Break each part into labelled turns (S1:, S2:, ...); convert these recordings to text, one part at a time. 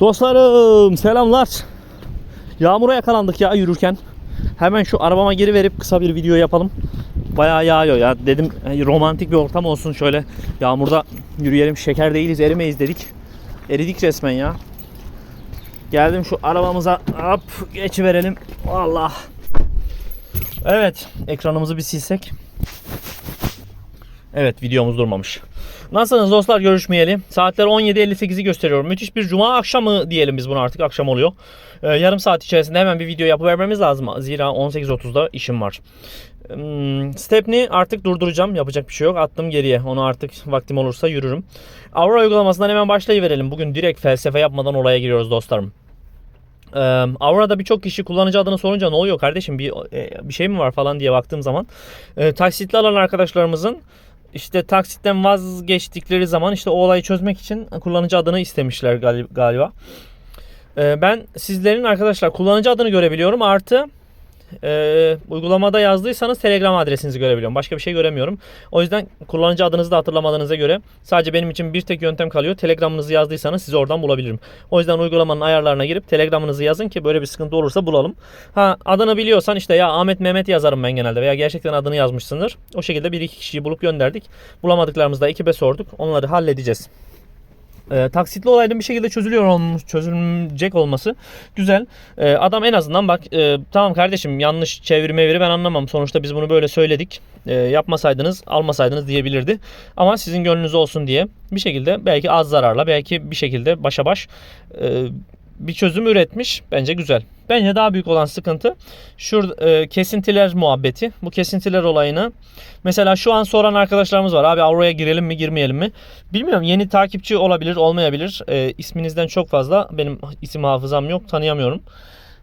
S1: Dostlarım selamlar. Yağmura yakalandık ya yürürken. Hemen şu arabama geri verip kısa bir video yapalım. Bayağı yağıyor ya. Dedim romantik bir ortam olsun şöyle. Yağmurda yürüyelim. Şeker değiliz, erimeyiz dedik. Eridik resmen ya. Geldim şu arabamıza hop geçiverelim. Allah. Evet, ekranımızı bir silsek. Evet, videomuz durmamış. Nasılsınız dostlar görüşmeyeli. Saatler 17.58'i gösteriyor. Müthiş bir cuma akşamı diyelim biz bunu artık akşam oluyor. Ee, yarım saat içerisinde hemen bir video yapıvermemiz lazım. Zira 18.30'da işim var. Hmm, Stepney artık durduracağım. Yapacak bir şey yok. Attım geriye. Onu artık vaktim olursa yürürüm. Aurora uygulamasından hemen başlayıverelim. Bugün direkt felsefe yapmadan olaya giriyoruz dostlarım. Ee, Aurora'da birçok kişi kullanıcı adını sorunca ne oluyor kardeşim bir e, bir şey mi var falan diye baktığım zaman e, taksitli alan arkadaşlarımızın işte taksitten vazgeçtikleri zaman işte o olayı çözmek için kullanıcı adını istemişler gal- galiba. Ee, ben sizlerin arkadaşlar kullanıcı adını görebiliyorum artı e, uygulamada yazdıysanız Telegram adresinizi görebiliyorum. Başka bir şey göremiyorum. O yüzden kullanıcı adınızı da hatırlamadığınıza göre sadece benim için bir tek yöntem kalıyor. Telegramınızı yazdıysanız sizi oradan bulabilirim. O yüzden uygulamanın ayarlarına girip Telegramınızı yazın ki böyle bir sıkıntı olursa bulalım. Ha adını biliyorsan işte ya Ahmet Mehmet yazarım ben genelde veya gerçekten adını yazmışsındır. O şekilde bir iki kişiyi bulup gönderdik. Bulamadıklarımızı da ekibe sorduk. Onları halledeceğiz. E, taksitli olayın bir şekilde çözülüyor olmuş, çözülecek olması güzel. E, adam en azından bak e, tamam kardeşim yanlış çeviri meviri ben anlamam. Sonuçta biz bunu böyle söyledik. E, yapmasaydınız almasaydınız diyebilirdi. Ama sizin gönlünüz olsun diye bir şekilde belki az zararla belki bir şekilde başa baş e, bir çözüm üretmiş. Bence güzel. Bence daha büyük olan sıkıntı şu e, kesintiler muhabbeti. Bu kesintiler olayını mesela şu an soran arkadaşlarımız var. Abi Aurora'ya girelim mi girmeyelim mi? Bilmiyorum yeni takipçi olabilir olmayabilir. E, isminizden çok fazla benim isim hafızam yok tanıyamıyorum.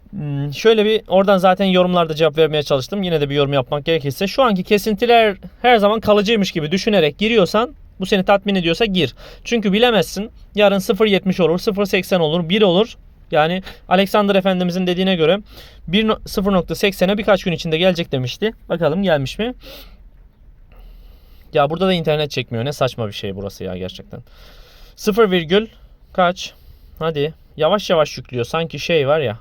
S1: Hmm, Şöyle bir oradan zaten yorumlarda cevap vermeye çalıştım. Yine de bir yorum yapmak gerekirse. Şu anki kesintiler her zaman kalıcıymış gibi düşünerek giriyorsan bu seni tatmin ediyorsa gir. Çünkü bilemezsin. Yarın 0.70 olur, 0.80 olur, 1 olur. Yani Alexander Efendimizin dediğine göre 1 no- 0.80'e birkaç gün içinde gelecek demişti. Bakalım gelmiş mi? Ya burada da internet çekmiyor. Ne saçma bir şey burası ya gerçekten. 0 virgül kaç? Hadi. Yavaş yavaş yüklüyor. Sanki şey var ya.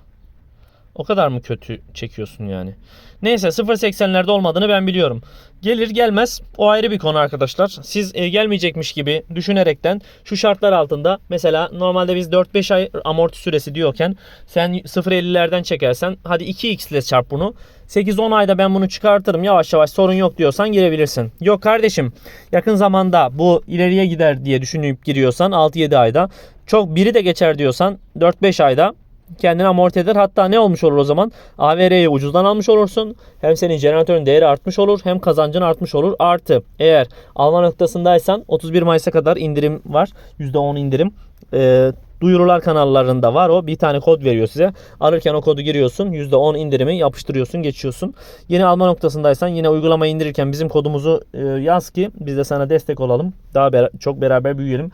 S1: O kadar mı kötü çekiyorsun yani? Neyse 0.80'lerde olmadığını ben biliyorum. Gelir gelmez o ayrı bir konu arkadaşlar. Siz e, gelmeyecekmiş gibi düşünerekten şu şartlar altında mesela normalde biz 4-5 ay amorti süresi diyorken sen 0.50'lerden çekersen hadi 2x ile çarp bunu. 8-10 ayda ben bunu çıkartırım yavaş yavaş sorun yok diyorsan girebilirsin. Yok kardeşim yakın zamanda bu ileriye gider diye düşünüp giriyorsan 6-7 ayda çok biri de geçer diyorsan 4-5 ayda kendini amorti eder. Hatta ne olmuş olur o zaman? AVR'yi ucuzdan almış olursun. Hem senin jeneratörün değeri artmış olur hem kazancın artmış olur. Artı eğer alma noktasındaysan 31 Mayıs'a kadar indirim var. %10 indirim. Ee, duyurular kanallarında var o. Bir tane kod veriyor size. Alırken o kodu giriyorsun. %10 indirimi yapıştırıyorsun geçiyorsun. Yeni alma noktasındaysan yine uygulamayı indirirken bizim kodumuzu e, yaz ki biz de sana destek olalım. Daha bera- çok beraber büyüyelim.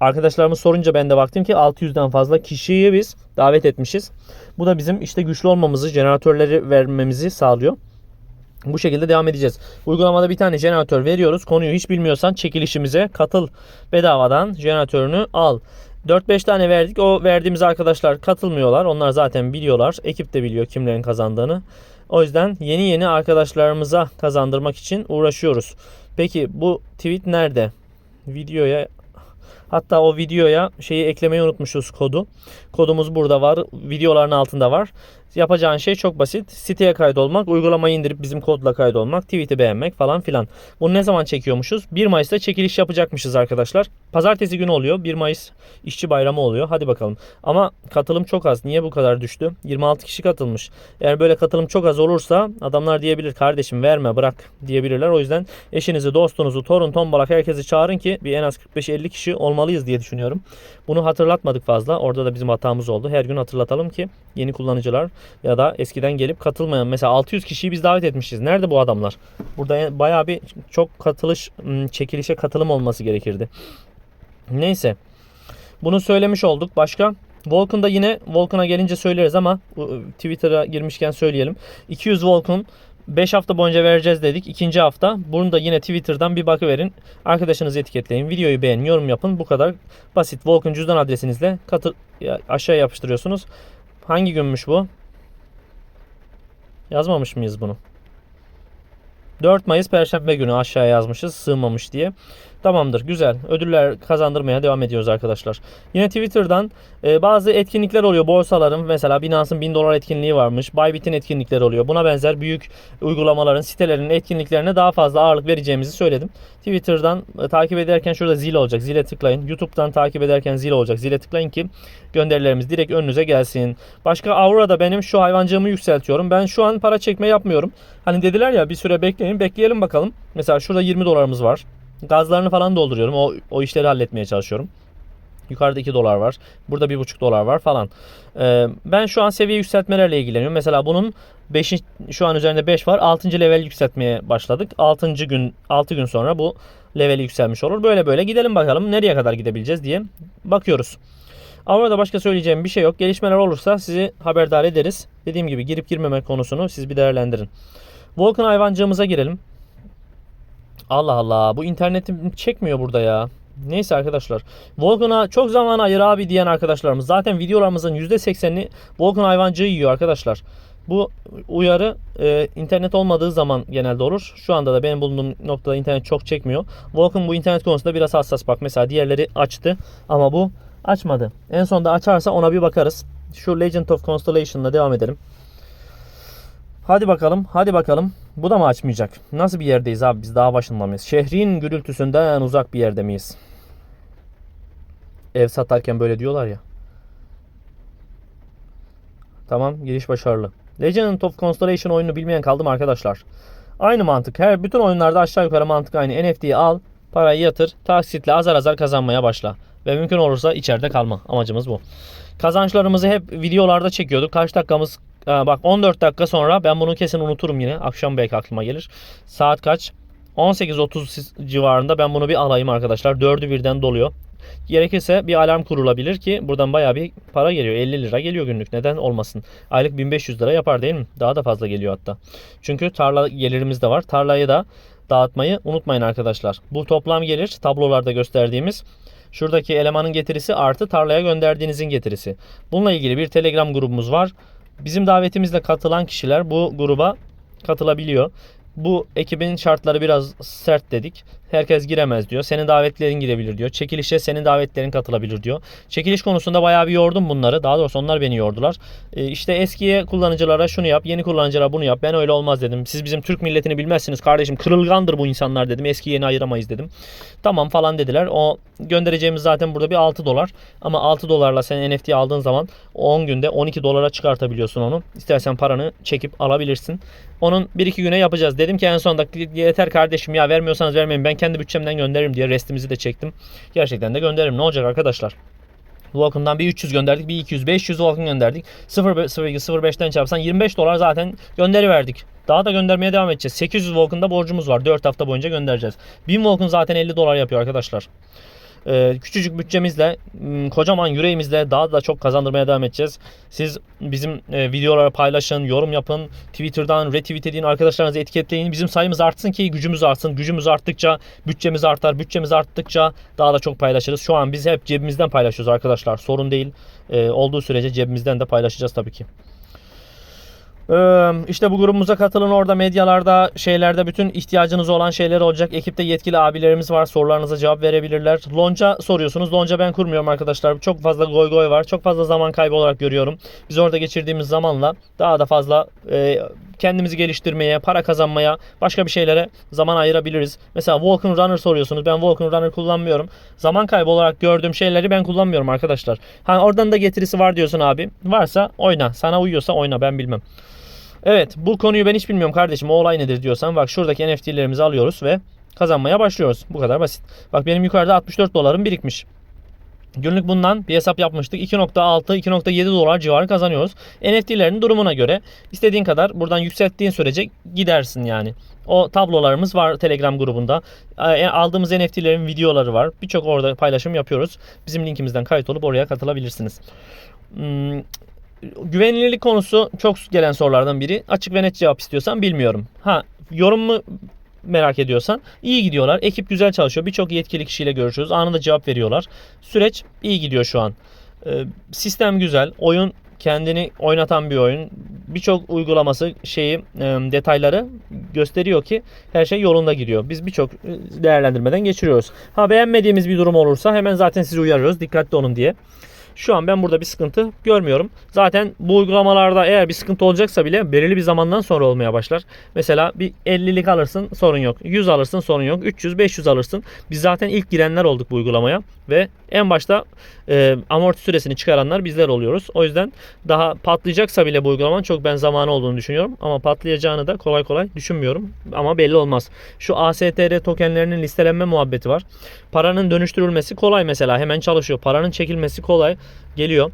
S1: Arkadaşlarımız sorunca ben de baktım ki 600'den fazla kişiyi biz davet etmişiz. Bu da bizim işte güçlü olmamızı, jeneratörleri vermemizi sağlıyor. Bu şekilde devam edeceğiz. Uygulamada bir tane jeneratör veriyoruz. Konuyu hiç bilmiyorsan çekilişimize katıl. Bedavadan jeneratörünü al. 4-5 tane verdik. O verdiğimiz arkadaşlar katılmıyorlar. Onlar zaten biliyorlar. Ekip de biliyor kimlerin kazandığını. O yüzden yeni yeni arkadaşlarımıza kazandırmak için uğraşıyoruz. Peki bu tweet nerede? Videoya Hatta o videoya şeyi eklemeyi unutmuşuz kodu. Kodumuz burada var. Videoların altında var. Yapacağın şey çok basit. Siteye kaydolmak, uygulamayı indirip bizim kodla kaydolmak, tweet'i beğenmek falan filan. Bunu ne zaman çekiyormuşuz? 1 Mayıs'ta çekiliş yapacakmışız arkadaşlar. Pazartesi günü oluyor. 1 Mayıs işçi bayramı oluyor. Hadi bakalım. Ama katılım çok az. Niye bu kadar düştü? 26 kişi katılmış. Eğer böyle katılım çok az olursa adamlar diyebilir kardeşim verme bırak diyebilirler. O yüzden eşinizi, dostunuzu, torun, tombalak herkesi çağırın ki bir en az 45-50 kişi olmalıyız diye düşünüyorum. Bunu hatırlatmadık fazla. Orada da bizim hatamız oldu. Her gün hatırlatalım ki yeni kullanıcılar ya da eskiden gelip katılmayan mesela 600 kişiyi biz davet etmişiz. Nerede bu adamlar? Burada bayağı bir çok katılış ım, çekilişe katılım olması gerekirdi. Neyse. Bunu söylemiş olduk. Başka? Vulcan'da yine Vulcan'a gelince söyleriz ama ıı, Twitter'a girmişken söyleyelim. 200 Vulcan 5 hafta boyunca vereceğiz dedik. İkinci hafta. Bunu da yine Twitter'dan bir bakıverin. Arkadaşınızı etiketleyin. Videoyu beğenin, yorum yapın. Bu kadar basit. Volkan cüzdan adresinizle katı ya- aşağıya yapıştırıyorsunuz. Hangi günmüş bu? Yazmamış mıyız bunu? 4 Mayıs Perşembe günü aşağıya yazmışız sığmamış diye. Tamamdır güzel. Ödüller kazandırmaya devam ediyoruz arkadaşlar. Yine Twitter'dan e, bazı etkinlikler oluyor borsaların. Mesela Binance'ın 1000 dolar etkinliği varmış. Bybit'in etkinlikleri oluyor. Buna benzer büyük uygulamaların, sitelerinin etkinliklerine daha fazla ağırlık vereceğimizi söyledim. Twitter'dan e, takip ederken şurada zil olacak. Zile tıklayın. YouTube'dan takip ederken zil olacak. Zile tıklayın ki gönderilerimiz direkt önünüze gelsin. Başka Aura'da benim şu hayvancığımı yükseltiyorum. Ben şu an para çekme yapmıyorum. Hani dediler ya bir süre bekleyin. Bekleyelim bakalım. Mesela şurada 20 dolarımız var. Gazlarını falan dolduruyorum. O, o işleri halletmeye çalışıyorum. Yukarıda 2 dolar var. Burada 1,5 dolar var falan. Ee, ben şu an seviye yükseltmelerle ilgileniyorum. Mesela bunun 5 şu an üzerinde 5 var. 6. level yükseltmeye başladık. 6. gün 6 gün sonra bu leveli yükselmiş olur. Böyle böyle gidelim bakalım nereye kadar gidebileceğiz diye bakıyoruz. Avrupa'da başka söyleyeceğim bir şey yok. Gelişmeler olursa sizi haberdar ederiz. Dediğim gibi girip girmeme konusunu siz bir değerlendirin. Volkan hayvancığımıza girelim. Allah Allah bu internetim çekmiyor burada ya. Neyse arkadaşlar. Volkan'a çok zaman ayır abi diyen arkadaşlarımız. Zaten videolarımızın %80'ini Volkan hayvancığı yiyor arkadaşlar. Bu uyarı e, internet olmadığı zaman genelde olur. Şu anda da benim bulunduğum noktada internet çok çekmiyor. Volkan bu internet konusunda biraz hassas bak. Mesela diğerleri açtı ama bu açmadı. En sonunda açarsa ona bir bakarız. Şu Legend of Constellation'la devam edelim. Hadi bakalım, hadi bakalım. Bu da mı açmayacak? Nasıl bir yerdeyiz abi? Biz dağ başında mıyız? Şehrin gürültüsünden uzak bir yerde miyiz? Ev satarken böyle diyorlar ya. Tamam, giriş başarılı. Legend of Constellation oyununu bilmeyen kaldı mı arkadaşlar? Aynı mantık. Her bütün oyunlarda aşağı yukarı mantık aynı. NFT'yi al, parayı yatır, taksitle azar azar kazanmaya başla. Ve mümkün olursa içeride kalma. Amacımız bu. Kazançlarımızı hep videolarda çekiyorduk. Kaç dakikamız Aa, bak 14 dakika sonra ben bunu kesin unuturum yine. Akşam belki aklıma gelir. Saat kaç? 18.30 civarında ben bunu bir alayım arkadaşlar. Dördü birden doluyor. Gerekirse bir alarm kurulabilir ki buradan baya bir para geliyor. 50 lira geliyor günlük. Neden olmasın? Aylık 1500 lira yapar değil mi? Daha da fazla geliyor hatta. Çünkü tarla gelirimiz de var. Tarlayı da dağıtmayı unutmayın arkadaşlar. Bu toplam gelir tablolarda gösterdiğimiz şuradaki elemanın getirisi artı tarlaya gönderdiğinizin getirisi. Bununla ilgili bir Telegram grubumuz var. Bizim davetimizle katılan kişiler bu gruba katılabiliyor. Bu ekibin şartları biraz sert dedik. Herkes giremez diyor. Senin davetlerin girebilir diyor. Çekilişe senin davetlerin katılabilir diyor. Çekiliş konusunda bayağı bir yordum bunları. Daha doğrusu onlar beni yordular. Ee, işte eskiye kullanıcılara şunu yap, yeni kullanıcılara bunu yap. Ben öyle olmaz dedim. Siz bizim Türk milletini bilmezsiniz kardeşim. Kırılgandır bu insanlar dedim. Eski yeni ayıramayız dedim. Tamam falan dediler. O göndereceğimiz zaten burada bir 6 dolar. Ama 6 dolarla sen NFT aldığın zaman 10 günde 12 dolara çıkartabiliyorsun onu. İstersen paranı çekip alabilirsin. Onun 1-2 güne yapacağız. Dedim ki en sonunda yeter kardeşim ya vermiyorsanız vermeyin. Ben kendi bütçemden gönderirim diye restimizi de çektim. Gerçekten de gönderirim. Ne olacak arkadaşlar? Volkan'dan bir 300 gönderdik, bir 200, 500 Volkan gönderdik. 0,05'ten çarpsan 25 dolar zaten gönderi verdik. Daha da göndermeye devam edeceğiz. 800 Volkan'da borcumuz var. 4 hafta boyunca göndereceğiz. 1000 Volkan zaten 50 dolar yapıyor arkadaşlar. Ee, küçücük bütçemizle, kocaman yüreğimizle daha da çok kazandırmaya devam edeceğiz. Siz bizim e, videoları paylaşın, yorum yapın, Twitter'dan retweet edin, arkadaşlarınızı etiketleyin. Bizim sayımız artsın ki gücümüz artsın. Gücümüz arttıkça bütçemiz artar. Bütçemiz arttıkça daha da çok paylaşırız. Şu an biz hep cebimizden paylaşıyoruz arkadaşlar. Sorun değil. Ee, olduğu sürece cebimizden de paylaşacağız tabii ki. İşte bu grubumuza katılın orada medyalarda şeylerde bütün ihtiyacınız olan şeyler olacak. Ekipte yetkili abilerimiz var. Sorularınıza cevap verebilirler. Lonca soruyorsunuz. Lonca ben kurmuyorum arkadaşlar. Çok fazla goy goy var. Çok fazla zaman kaybı olarak görüyorum. Biz orada geçirdiğimiz zamanla daha da fazla e, kendimizi geliştirmeye, para kazanmaya, başka bir şeylere zaman ayırabiliriz. Mesela Walking Runner soruyorsunuz. Ben Walking Runner kullanmıyorum. Zaman kaybı olarak gördüğüm şeyleri ben kullanmıyorum arkadaşlar. Ha oradan da getirisi var diyorsun abi. Varsa oyna. Sana uyuyorsa oyna ben bilmem. Evet bu konuyu ben hiç bilmiyorum kardeşim o olay nedir diyorsan bak şuradaki NFT'lerimizi alıyoruz ve kazanmaya başlıyoruz. Bu kadar basit. Bak benim yukarıda 64 dolarım birikmiş. Günlük bundan bir hesap yapmıştık. 2.6-2.7 dolar civarı kazanıyoruz. NFT'lerin durumuna göre istediğin kadar buradan yükselttiğin sürece gidersin yani. O tablolarımız var Telegram grubunda. E, Aldığımız NFT'lerin videoları var. Birçok orada paylaşım yapıyoruz. Bizim linkimizden kayıt olup oraya katılabilirsiniz. Hmm, güvenilirlik konusu çok gelen sorulardan biri. Açık ve net cevap istiyorsan bilmiyorum. Ha yorum mu merak ediyorsan iyi gidiyorlar. Ekip güzel çalışıyor. Birçok yetkili kişiyle görüşüyoruz. Anında cevap veriyorlar. Süreç iyi gidiyor şu an. Ee, sistem güzel. Oyun kendini oynatan bir oyun. Birçok uygulaması şeyi e, detayları gösteriyor ki her şey yolunda gidiyor. Biz birçok e, değerlendirmeden geçiriyoruz. Ha beğenmediğimiz bir durum olursa hemen zaten sizi uyarıyoruz. Dikkatli olun diye. Şu an ben burada bir sıkıntı görmüyorum. Zaten bu uygulamalarda eğer bir sıkıntı olacaksa bile belirli bir zamandan sonra olmaya başlar. Mesela bir 50'lik alırsın sorun yok. 100 alırsın sorun yok. 300 500 alırsın. Biz zaten ilk girenler olduk bu uygulamaya ve en başta e, amorti süresini çıkaranlar bizler oluyoruz. O yüzden daha patlayacaksa bile bu uygulamanın çok ben zamanı olduğunu düşünüyorum. Ama patlayacağını da kolay kolay düşünmüyorum. Ama belli olmaz. Şu ASTR tokenlerinin listelenme muhabbeti var. Paranın dönüştürülmesi kolay mesela. Hemen çalışıyor. Paranın çekilmesi kolay. Geliyor.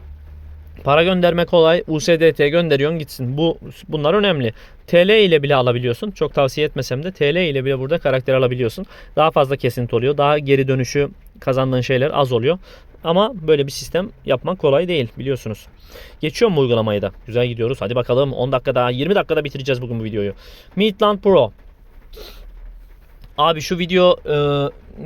S1: Para gönderme kolay. USDT gönderiyorsun gitsin. Bu bunlar önemli. TL ile bile alabiliyorsun. Çok tavsiye etmesem de TL ile bile burada karakter alabiliyorsun. Daha fazla kesinti oluyor. Daha geri dönüşü kazandığın şeyler az oluyor. Ama böyle bir sistem yapmak kolay değil biliyorsunuz. Geçiyor mu uygulamayı da? Güzel gidiyoruz. Hadi bakalım 10 dakikada 20 dakikada bitireceğiz bugün bu videoyu. Meetland Pro. Abi şu video e,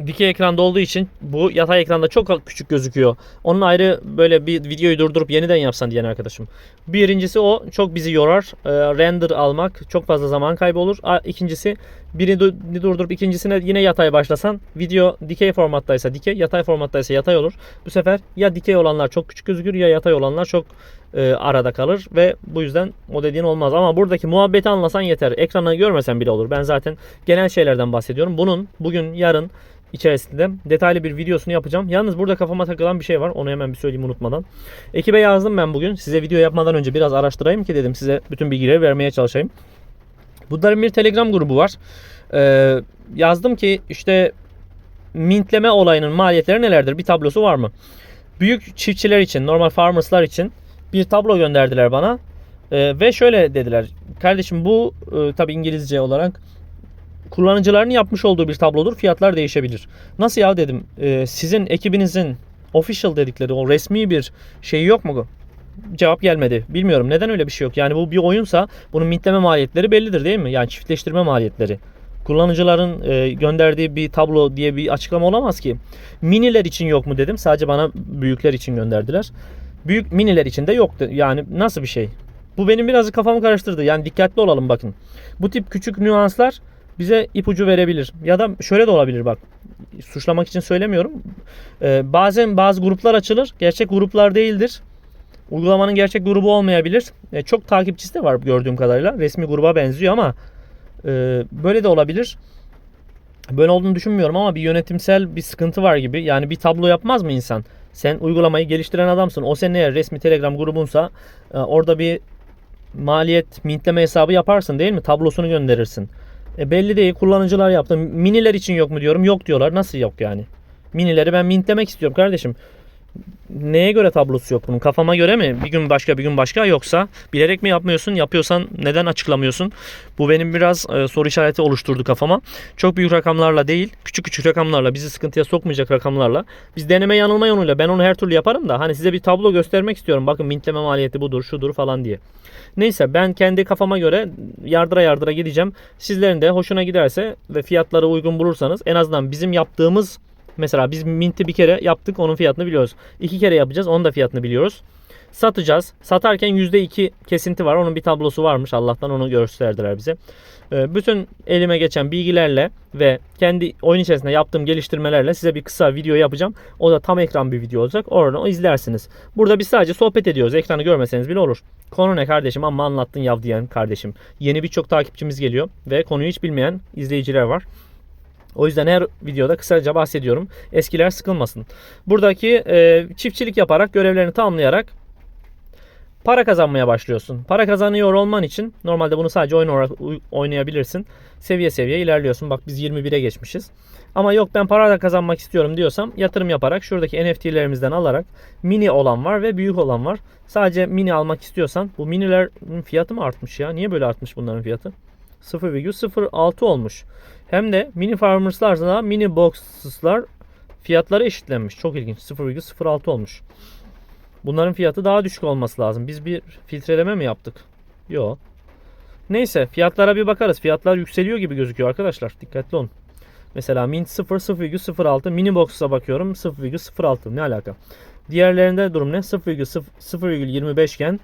S1: dikey ekranda olduğu için bu yatay ekranda çok küçük gözüküyor. Onun ayrı böyle bir videoyu durdurup yeniden yapsan diyen arkadaşım. Birincisi o çok bizi yorar. E, render almak çok fazla zaman kaybı olur. A, ikincisi birini durdurup ikincisine yine yatay başlasan video dikey formattaysa dikey, yatay formattaysa yatay olur. Bu sefer ya dikey olanlar çok küçük gözükür ya yatay olanlar çok e, arada kalır ve bu yüzden o dediğin olmaz. Ama buradaki muhabbeti anlasan yeter. Ekranı görmesen bile olur. Ben zaten genel şeylerden bahsediyorum. Bunun bugün yarın içerisinde detaylı bir videosunu yapacağım. Yalnız burada kafama takılan bir şey var. Onu hemen bir söyleyeyim unutmadan. Ekibe yazdım ben bugün. Size video yapmadan önce biraz araştırayım ki dedim size bütün bilgileri vermeye çalışayım. Bunların bir Telegram grubu var. Ee, yazdım ki işte mintleme olayının maliyetleri nelerdir? Bir tablosu var mı? Büyük çiftçiler için, normal farmerslar için bir tablo gönderdiler bana. Ee, ve şöyle dediler. Kardeşim bu e, tabi İngilizce olarak kullanıcıların yapmış olduğu bir tablodur. Fiyatlar değişebilir. Nasıl ya dedim. E, sizin ekibinizin official dedikleri o resmi bir şeyi yok mu? Cevap gelmedi. Bilmiyorum neden öyle bir şey yok. Yani bu bir oyunsa bunun mintleme maliyetleri bellidir değil mi? Yani çiftleştirme maliyetleri. Kullanıcıların e, gönderdiği bir tablo diye bir açıklama olamaz ki. Miniler için yok mu dedim. Sadece bana büyükler için gönderdiler. Büyük miniler için de yoktu. Yani nasıl bir şey? Bu benim birazcık kafamı karıştırdı. Yani dikkatli olalım bakın. Bu tip küçük nüanslar bize ipucu verebilir. Ya da şöyle de olabilir bak. Suçlamak için söylemiyorum. Ee, bazen bazı gruplar açılır. Gerçek gruplar değildir. Uygulamanın gerçek grubu olmayabilir. Ee, çok takipçisi de var gördüğüm kadarıyla. Resmi gruba benziyor ama e, böyle de olabilir. Böyle olduğunu düşünmüyorum ama bir yönetimsel bir sıkıntı var gibi. Yani bir tablo yapmaz mı insan? Sen uygulamayı geliştiren adamsın. O senin eğer resmi Telegram grubunsa e, orada bir maliyet mintleme hesabı yaparsın değil mi? Tablosunu gönderirsin. E belli değil. Kullanıcılar yaptı. Miniler için yok mu diyorum. Yok diyorlar. Nasıl yok yani? Minileri ben mintlemek istiyorum kardeşim. Neye göre tablosu yok bunun? Kafama göre mi? Bir gün başka bir gün başka yoksa bilerek mi yapmıyorsun? Yapıyorsan neden açıklamıyorsun? Bu benim biraz e, soru işareti oluşturdu kafama. Çok büyük rakamlarla değil, küçük küçük rakamlarla, bizi sıkıntıya sokmayacak rakamlarla. Biz deneme yanılma yoluyla ben onu her türlü yaparım da hani size bir tablo göstermek istiyorum. Bakın mintleme maliyeti budur, şudur falan diye. Neyse ben kendi kafama göre yardıra yardıra gideceğim. Sizlerin de hoşuna giderse ve fiyatları uygun bulursanız en azından bizim yaptığımız Mesela biz minti bir kere yaptık onun fiyatını biliyoruz. İki kere yapacağız onun da fiyatını biliyoruz. Satacağız. Satarken %2 kesinti var. Onun bir tablosu varmış. Allah'tan onu gösterdiler bize. Ee, bütün elime geçen bilgilerle ve kendi oyun içerisinde yaptığım geliştirmelerle size bir kısa video yapacağım. O da tam ekran bir video olacak. Oradan izlersiniz. Burada biz sadece sohbet ediyoruz. Ekranı görmeseniz bile olur. Konu ne kardeşim amma anlattın yav diyen kardeşim. Yeni birçok takipçimiz geliyor ve konuyu hiç bilmeyen izleyiciler var. O yüzden her videoda kısaca bahsediyorum. Eskiler sıkılmasın. Buradaki e, çiftçilik yaparak, görevlerini tamamlayarak para kazanmaya başlıyorsun. Para kazanıyor olman için normalde bunu sadece oyun olarak oynayabilirsin. Seviye seviye ilerliyorsun. Bak biz 21'e geçmişiz. Ama yok ben para da kazanmak istiyorum diyorsam yatırım yaparak şuradaki NFT'lerimizden alarak mini olan var ve büyük olan var. Sadece mini almak istiyorsan bu minilerin fiyatı mı artmış ya? Niye böyle artmış bunların fiyatı? 0,06 olmuş. Hem de mini farmers'larla mini box'lar fiyatları eşitlenmiş. Çok ilginç. 0,06 olmuş. Bunların fiyatı daha düşük olması lazım. Biz bir filtreleme mi yaptık? Yok. Neyse fiyatlara bir bakarız. Fiyatlar yükseliyor gibi gözüküyor arkadaşlar. Dikkatli olun. Mesela Mint 0 0,06 Mini Box'a bakıyorum 0,06 ne alaka? Diğerlerinde durum ne? 0,025 iken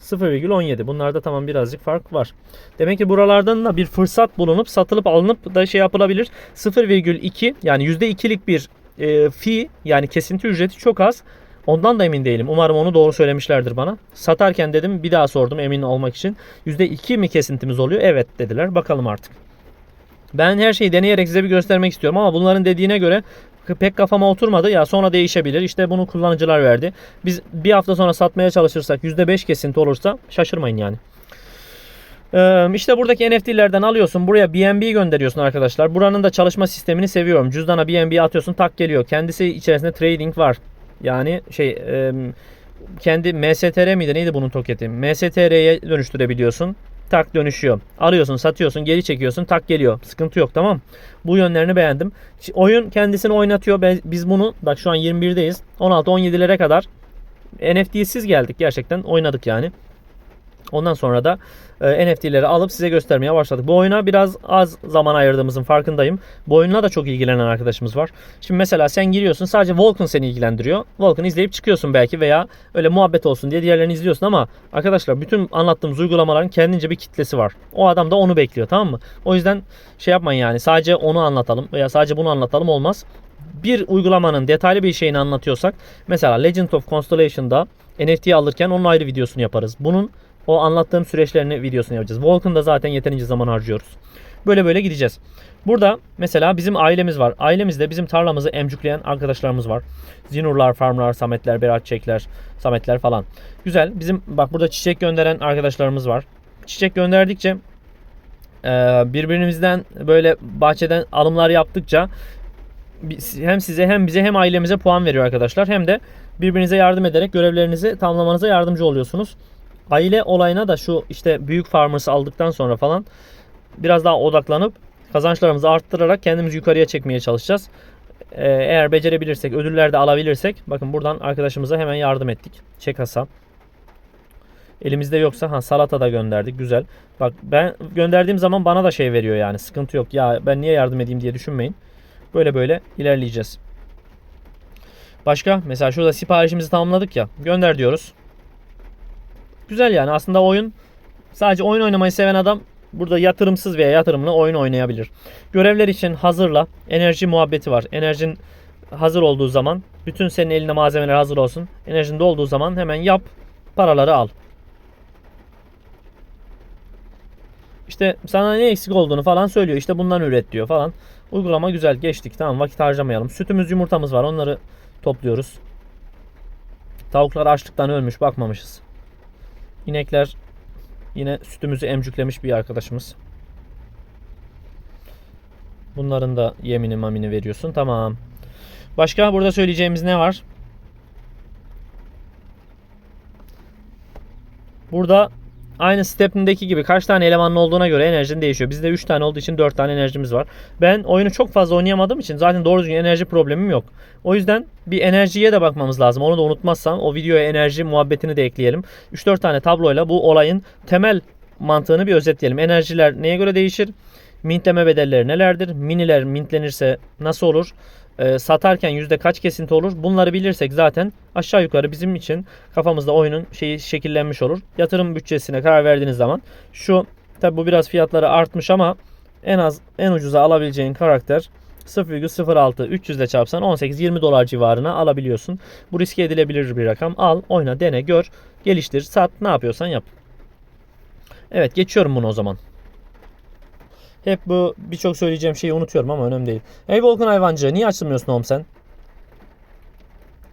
S1: 0,17. Bunlarda tamam birazcık fark var. Demek ki buralardan da bir fırsat bulunup satılıp alınıp da şey yapılabilir. 0,2 yani %2'lik bir e, fee yani kesinti ücreti çok az. Ondan da emin değilim. Umarım onu doğru söylemişlerdir bana. Satarken dedim bir daha sordum emin olmak için. %2 mi kesintimiz oluyor? Evet dediler. Bakalım artık. Ben her şeyi deneyerek size bir göstermek istiyorum ama bunların dediğine göre pek kafama oturmadı. Ya sonra değişebilir. İşte bunu kullanıcılar verdi. Biz bir hafta sonra satmaya çalışırsak %5 kesinti olursa şaşırmayın yani. Ee, işte buradaki NFT'lerden alıyorsun. Buraya BNB gönderiyorsun arkadaşlar. Buranın da çalışma sistemini seviyorum. Cüzdana BNB atıyorsun tak geliyor. Kendisi içerisinde trading var. Yani şey kendi MSTR miydi neydi bunun toketi? MSTR'ye dönüştürebiliyorsun. Tak dönüşüyor. Arıyorsun, satıyorsun, geri çekiyorsun, tak geliyor. Sıkıntı yok tamam. Bu yönlerini beğendim. Oyun kendisini oynatıyor. Biz bunu bak şu an 21'deyiz. 16-17'lere kadar NFT'siz geldik gerçekten. Oynadık yani. Ondan sonra da e, NFT'leri alıp size göstermeye başladık. Bu oyuna biraz az zaman ayırdığımızın farkındayım. Bu oyunla da çok ilgilenen arkadaşımız var. Şimdi mesela sen giriyorsun sadece Vulcan seni ilgilendiriyor. Vulcan izleyip çıkıyorsun belki veya öyle muhabbet olsun diye diğerlerini izliyorsun ama arkadaşlar bütün anlattığımız uygulamaların kendince bir kitlesi var. O adam da onu bekliyor tamam mı? O yüzden şey yapmayın yani sadece onu anlatalım veya sadece bunu anlatalım olmaz. Bir uygulamanın detaylı bir şeyini anlatıyorsak mesela Legend of Constellation'da NFT alırken onun ayrı videosunu yaparız. Bunun o anlattığım süreçlerini videosunu yapacağız. Vulcan'da zaten yeterince zaman harcıyoruz. Böyle böyle gideceğiz. Burada mesela bizim ailemiz var. Ailemizde bizim tarlamızı emcükleyen arkadaşlarımız var. Zinurlar, farmlar, Sametler, Berat Çekler, Sametler falan. Güzel. Bizim bak burada çiçek gönderen arkadaşlarımız var. Çiçek gönderdikçe e, birbirimizden böyle bahçeden alımlar yaptıkça hem size hem bize hem ailemize puan veriyor arkadaşlar. Hem de birbirinize yardım ederek görevlerinizi tamamlamanıza yardımcı oluyorsunuz. Aile olayına da şu işte büyük farmers'ı aldıktan sonra falan biraz daha odaklanıp kazançlarımızı arttırarak kendimizi yukarıya çekmeye çalışacağız. Ee, eğer becerebilirsek, ödüller de alabilirsek bakın buradan arkadaşımıza hemen yardım ettik. Çek hasa. Elimizde yoksa ha salata da gönderdik. Güzel. Bak ben gönderdiğim zaman bana da şey veriyor yani. Sıkıntı yok. Ya ben niye yardım edeyim diye düşünmeyin. Böyle böyle ilerleyeceğiz. Başka? Mesela şurada siparişimizi tamamladık ya. Gönder diyoruz. Güzel yani aslında oyun sadece oyun oynamayı seven adam burada yatırımsız veya yatırımlı oyun oynayabilir. Görevler için hazırla. Enerji muhabbeti var. Enerjin hazır olduğu zaman bütün senin elinde malzemeler hazır olsun. Enerjin dolduğu zaman hemen yap. Paraları al. İşte sana ne eksik olduğunu falan söylüyor. İşte bundan üret diyor falan. Uygulama güzel geçtik. Tamam vakit harcamayalım. Sütümüz yumurtamız var. Onları topluyoruz. Tavuklar açlıktan ölmüş. Bakmamışız. İnekler yine sütümüzü emcüklemiş bir arkadaşımız. Bunların da yemini mamini veriyorsun. Tamam. Başka burada söyleyeceğimiz ne var? Burada aynı step'indeki gibi kaç tane elemanın olduğuna göre enerjin değişiyor. Bizde 3 tane olduğu için 4 tane enerjimiz var. Ben oyunu çok fazla oynayamadığım için zaten doğru düzgün enerji problemim yok. O yüzden bir enerjiye de bakmamız lazım. Onu da unutmazsam o videoya enerji muhabbetini de ekleyelim. 3-4 tane tabloyla bu olayın temel mantığını bir özetleyelim. Enerjiler neye göre değişir? Mintleme bedelleri nelerdir? Miniler mintlenirse nasıl olur? Ee, satarken yüzde kaç kesinti olur? Bunları bilirsek zaten aşağı yukarı bizim için kafamızda oyunun şeyi şekillenmiş olur. Yatırım bütçesine karar verdiğiniz zaman şu tabi bu biraz fiyatları artmış ama en az en ucuza alabileceğin karakter 0,06 300 ile çarpsan 18-20 dolar civarına alabiliyorsun. Bu riske edilebilir bir rakam. Al, oyna, dene, gör, geliştir, sat, ne yapıyorsan yap. Evet, geçiyorum bunu o zaman. Hep bu birçok söyleyeceğim şeyi unutuyorum ama önemli değil. Ey Volkan hayvancı niye açılmıyorsun oğlum sen?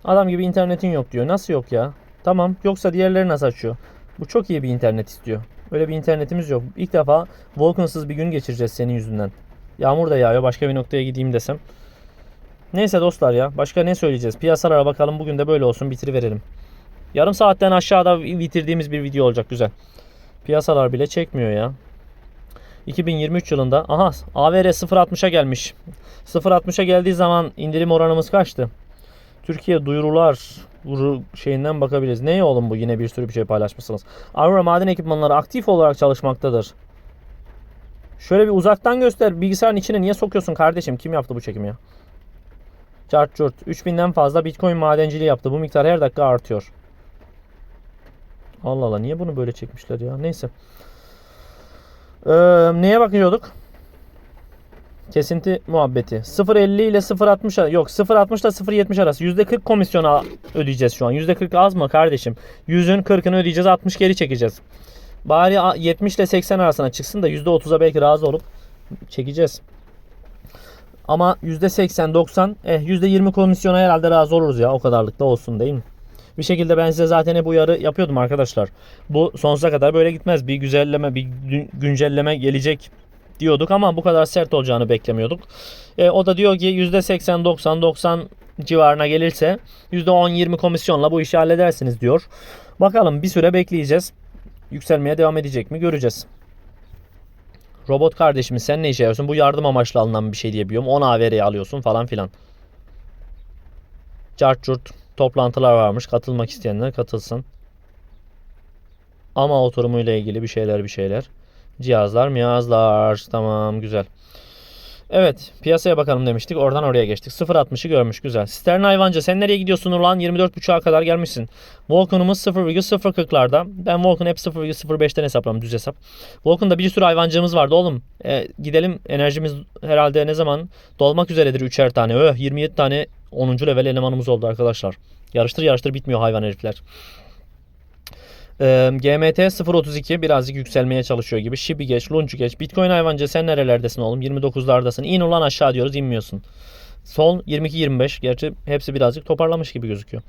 S1: Adam gibi internetin yok diyor. Nasıl yok ya? Tamam yoksa diğerleri nasıl açıyor? Bu çok iyi bir internet istiyor. Öyle bir internetimiz yok. İlk defa Volkan'sız bir gün geçireceğiz senin yüzünden. Yağmur da yağıyor. Başka bir noktaya gideyim desem. Neyse dostlar ya. Başka ne söyleyeceğiz? Piyasalara bakalım. Bugün de böyle olsun. Bitiriverelim. Yarım saatten aşağıda bitirdiğimiz bir video olacak. Güzel. Piyasalar bile çekmiyor ya. 2023 yılında aha AVR 0.60'a gelmiş. 0.60'a geldiği zaman indirim oranımız kaçtı? Türkiye duyurular şeyinden bakabiliriz. Ne oğlum bu yine bir sürü bir şey paylaşmışsınız. Aurora maden ekipmanları aktif olarak çalışmaktadır. Şöyle bir uzaktan göster. Bilgisayarın içine niye sokuyorsun kardeşim? Kim yaptı bu çekimi ya? Cart curt. 3000'den fazla Bitcoin madenciliği yaptı. Bu miktar her dakika artıyor. Allah Allah niye bunu böyle çekmişler ya? Neyse. Ee, neye bakıyorduk? Kesinti muhabbeti. 0.50 ile 0.60 ar- yok 0.60 ile 0.70 arası %40 komisyon ödeyeceğiz şu an. %40 az mı kardeşim? 100'ün 40'ını ödeyeceğiz 60 geri çekeceğiz. Bari a- 70 ile 80 arasına çıksın da %30'a belki razı olup çekeceğiz. Ama %80 90 eh %20 komisyona herhalde razı oluruz ya o kadarlık da olsun değil mi? Bir şekilde ben size zaten hep uyarı yapıyordum arkadaşlar. Bu sonsuza kadar böyle gitmez. Bir güzelleme, bir gün- güncelleme gelecek diyorduk ama bu kadar sert olacağını beklemiyorduk. E, o da diyor ki %80, 90, 90 civarına gelirse %10-20 komisyonla bu işi halledersiniz diyor. Bakalım bir süre bekleyeceğiz. Yükselmeye devam edecek mi göreceğiz. Robot kardeşimiz sen ne işe yarıyorsun? Bu yardım amaçlı alınan bir şey diye biliyorum. 10 AVR'ye alıyorsun falan filan. Cart curt toplantılar varmış. Katılmak isteyenler katılsın. Ama oturumuyla ilgili bir şeyler bir şeyler. Cihazlar miyazlar. Tamam güzel. Evet piyasaya bakalım demiştik. Oradan oraya geçtik. 0.60'ı görmüş güzel. Stern hayvanca sen nereye gidiyorsun ulan? 24.5'a kadar gelmişsin. Volkan'ımız 0.040'larda. Ben Volkan hep 0.05'ten hesapladım düz hesap. Volkan'da bir sürü hayvancığımız vardı oğlum. E, gidelim enerjimiz herhalde ne zaman dolmak üzeredir 3'er tane. Öh 27 tane 10. level elemanımız oldu arkadaşlar. Yarıştır yarıştır bitmiyor hayvan herifler. Ee, GMT 0.32 birazcık yükselmeye çalışıyor gibi. Shibi geç, Lunchu geç. Bitcoin hayvanca sen nerelerdesin oğlum? 29'lardasın. İn ulan aşağı diyoruz inmiyorsun. Sol 22-25. Gerçi hepsi birazcık toparlamış gibi gözüküyor.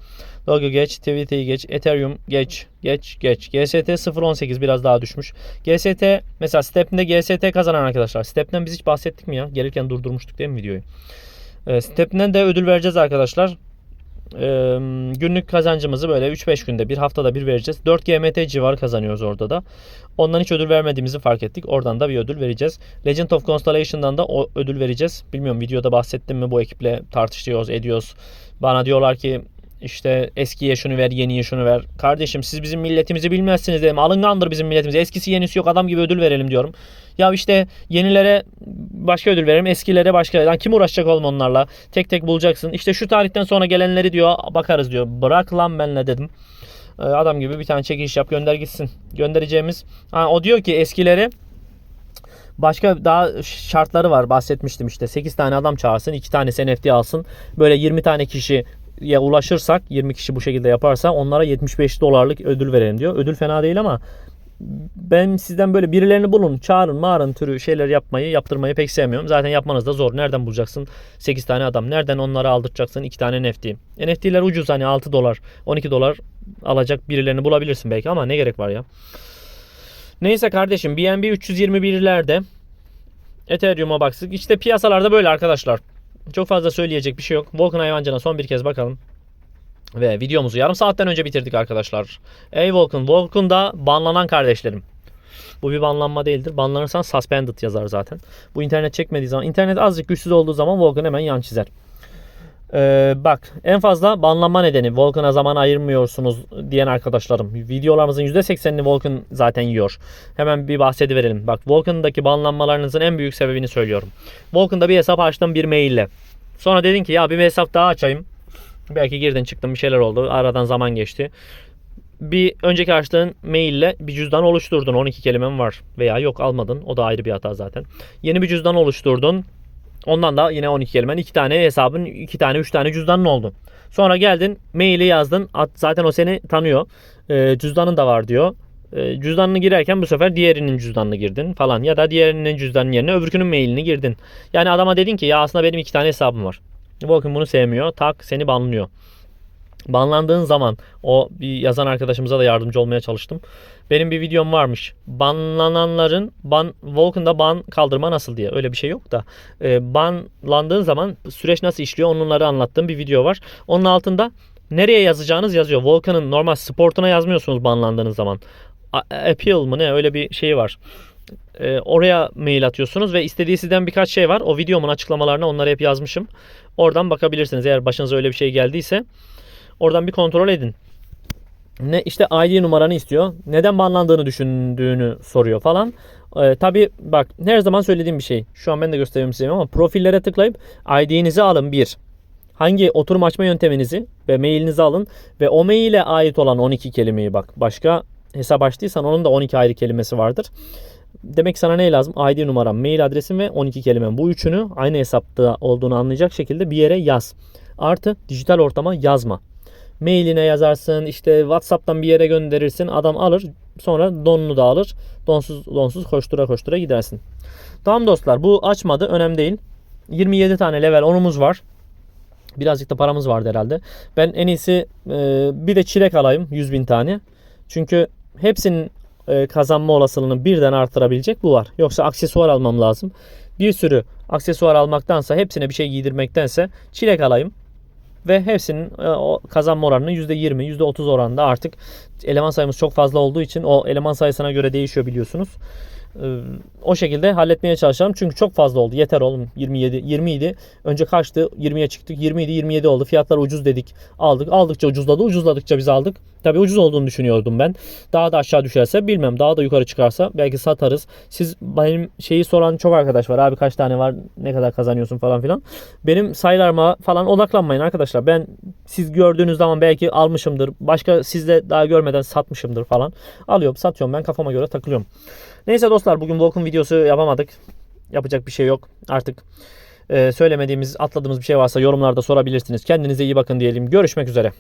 S1: Doge geç, TVT'yi geç, Ethereum geç, geç, geç. GST 0.18 biraz daha düşmüş. GST mesela Step'inde GST kazanan arkadaşlar. Step'ten biz hiç bahsettik mi ya? Gelirken durdurmuştuk değil mi videoyu? Step'den de ödül vereceğiz arkadaşlar. Ee, günlük kazancımızı böyle 3-5 günde bir haftada bir vereceğiz. 4 GMT civarı kazanıyoruz orada da. Ondan hiç ödül vermediğimizi fark ettik. Oradan da bir ödül vereceğiz. Legend of Constellation'dan da o ödül vereceğiz. Bilmiyorum videoda bahsettim mi bu ekiple tartışıyoruz, ediyoruz. Bana diyorlar ki işte eskiye şunu ver, yeniye şunu ver. Kardeşim siz bizim milletimizi bilmezsiniz dedim. Alıngandır bizim milletimiz. Eskisi yenisi yok adam gibi ödül verelim diyorum. Ya işte yenilere başka ödül veririm. Eskilere başka. Lan kim uğraşacak oğlum onlarla? Tek tek bulacaksın. İşte şu tarihten sonra gelenleri diyor bakarız diyor. Bırak lan benle dedim. Ee, Adam gibi bir tane çekiliş yap gönder gitsin. Göndereceğimiz. Ha, o diyor ki eskileri Başka daha şartları var bahsetmiştim işte 8 tane adam çağırsın 2 tane NFT alsın böyle 20 tane kişiye ulaşırsak 20 kişi bu şekilde yaparsa onlara 75 dolarlık ödül verelim diyor. Ödül fena değil ama ben sizden böyle birilerini bulun, çağırın, mağarın türü şeyler yapmayı, yaptırmayı pek sevmiyorum. Zaten yapmanız da zor. Nereden bulacaksın 8 tane adam? Nereden onları aldırtacaksın 2 tane NFT? NFT'ler ucuz hani 6 dolar, 12 dolar alacak birilerini bulabilirsin belki ama ne gerek var ya? Neyse kardeşim BNB 321'lerde Ethereum'a baktık. İşte piyasalarda böyle arkadaşlar. Çok fazla söyleyecek bir şey yok. Volkan Hayvancı'na son bir kez bakalım. Ve videomuzu yarım saatten önce bitirdik arkadaşlar. Ey Volkan, Volkan'da banlanan kardeşlerim. Bu bir banlanma değildir. Banlanırsan suspended yazar zaten. Bu internet çekmediği zaman, internet azıcık güçsüz olduğu zaman Volkan hemen yan çizer. Ee, bak en fazla banlanma nedeni Volkan'a zaman ayırmıyorsunuz diyen arkadaşlarım. Videolarımızın %80'ini Volkan zaten yiyor. Hemen bir bahsediverelim. Bak Volkan'daki banlanmalarınızın en büyük sebebini söylüyorum. Volkan'da bir hesap açtım bir maille. Sonra dedin ki ya bir hesap daha açayım. Belki girdin çıktın bir şeyler oldu. Aradan zaman geçti. Bir önceki açtığın maille bir cüzdan oluşturdun. 12 kelimen var. Veya yok almadın. O da ayrı bir hata zaten. Yeni bir cüzdan oluşturdun. Ondan da yine 12 kelimen. 2 tane hesabın 2 tane 3 tane cüzdanın oldu. Sonra geldin maili yazdın. At, zaten o seni tanıyor. Ee, cüzdanın da var diyor. Ee, cüzdanını girerken bu sefer diğerinin cüzdanını girdin falan. Ya da diğerinin cüzdanının yerine öbürkünün mailini girdin. Yani adama dedin ki ya aslında benim 2 tane hesabım var. Bakın bunu sevmiyor. Tak seni banlıyor. Banlandığın zaman o bir yazan arkadaşımıza da yardımcı olmaya çalıştım. Benim bir videom varmış. Banlananların ban Vulcan'da ban kaldırma nasıl diye. Öyle bir şey yok da. E, banlandığın zaman süreç nasıl işliyor onları anlattığım bir video var. Onun altında nereye yazacağınız yazıyor. Vulcan'ın normal sportuna yazmıyorsunuz banlandığınız zaman. A- Appeal mı ne öyle bir şey var. Ee, oraya mail atıyorsunuz ve istediği sizden birkaç şey var. O videomun açıklamalarına onları hep yazmışım. Oradan bakabilirsiniz eğer başınıza öyle bir şey geldiyse. Oradan bir kontrol edin. Ne işte ID numaranı istiyor. Neden banlandığını düşündüğünü soruyor falan. Ee, tabii bak her zaman söylediğim bir şey. Şu an ben de göstereyim size ama profillere tıklayıp ID'nizi alın bir. Hangi oturum açma yönteminizi ve mailinizi alın ve o maile ait olan 12 kelimeyi bak. Başka hesap açtıysan onun da 12 ayrı kelimesi vardır. Demek ki sana ne lazım? ID numaram, mail adresim ve 12 kelimem. Bu üçünü aynı hesapta olduğunu anlayacak şekilde bir yere yaz. Artı dijital ortama yazma. Mailine yazarsın, işte WhatsApp'tan bir yere gönderirsin. Adam alır, sonra donunu da alır. Donsuz donsuz koştura koştura gidersin. Tamam dostlar, bu açmadı, önemli değil. 27 tane level 10'umuz var. Birazcık da paramız vardı herhalde. Ben en iyisi e, bir de çilek alayım 100 bin tane. Çünkü hepsinin e, kazanma olasılığını birden artırabilecek bu var. Yoksa aksesuar almam lazım. Bir sürü aksesuar almaktansa hepsine bir şey giydirmektense çilek alayım. Ve hepsinin e, o kazanma oranını %20, %30 oranında artık eleman sayımız çok fazla olduğu için o eleman sayısına göre değişiyor biliyorsunuz. Ee, o şekilde halletmeye çalışalım. Çünkü çok fazla oldu. Yeter oğlum 27 20 idi. Önce kaçtı? 20'ye çıktık. 20 idi 27 oldu. Fiyatlar ucuz dedik. Aldık. Aldıkça ucuzladı. Ucuzladıkça biz aldık. Tabii ucuz olduğunu düşünüyordum ben. Daha da aşağı düşerse bilmem. Daha da yukarı çıkarsa belki satarız. Siz benim şeyi soran çok arkadaş var. Abi kaç tane var? Ne kadar kazanıyorsun falan filan. Benim sayılarıma falan odaklanmayın arkadaşlar. Ben siz gördüğünüz zaman belki almışımdır. Başka sizde daha görmeden satmışımdır falan. Alıyorum, satıyorum. Ben kafama göre takılıyorum. Neyse dostlar bugün Volk'un videosu yapamadık. Yapacak bir şey yok. Artık e, söylemediğimiz, atladığımız bir şey varsa yorumlarda sorabilirsiniz. Kendinize iyi bakın diyelim. Görüşmek üzere.